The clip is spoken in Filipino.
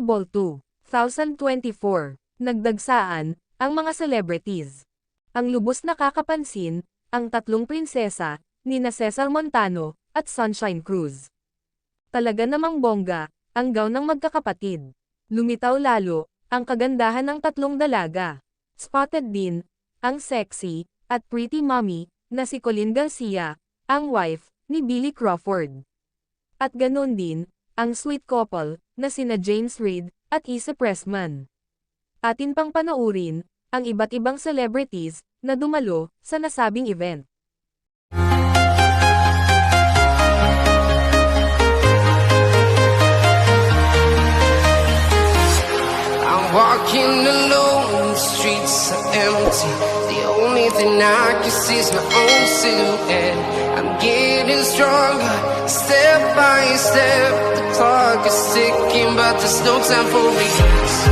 Ball 2024. Nagdagsaan, ang mga celebrities. Ang lubos na kakapansin, ang tatlong prinsesa, nina Cesar Montano, at Sunshine Cruz. Talaga namang bongga, ang gown ng magkakapatid. Lumitaw lalo, ang kagandahan ng tatlong dalaga. Spotted din, ang sexy, at pretty mommy, na si Colin Garcia, ang wife, ni Billy Crawford. At ganon din, ang sweet couple, na sina James Reid, at Isa Pressman. Atin pang panoorin, ang iba't ibang celebrities, na dumalo, sa nasabing event. I'm walking alone, the streets are empty. The only thing I can see is my own silhouette. I'm getting stronger, step by step. Clock is ticking, but there's no time for regrets.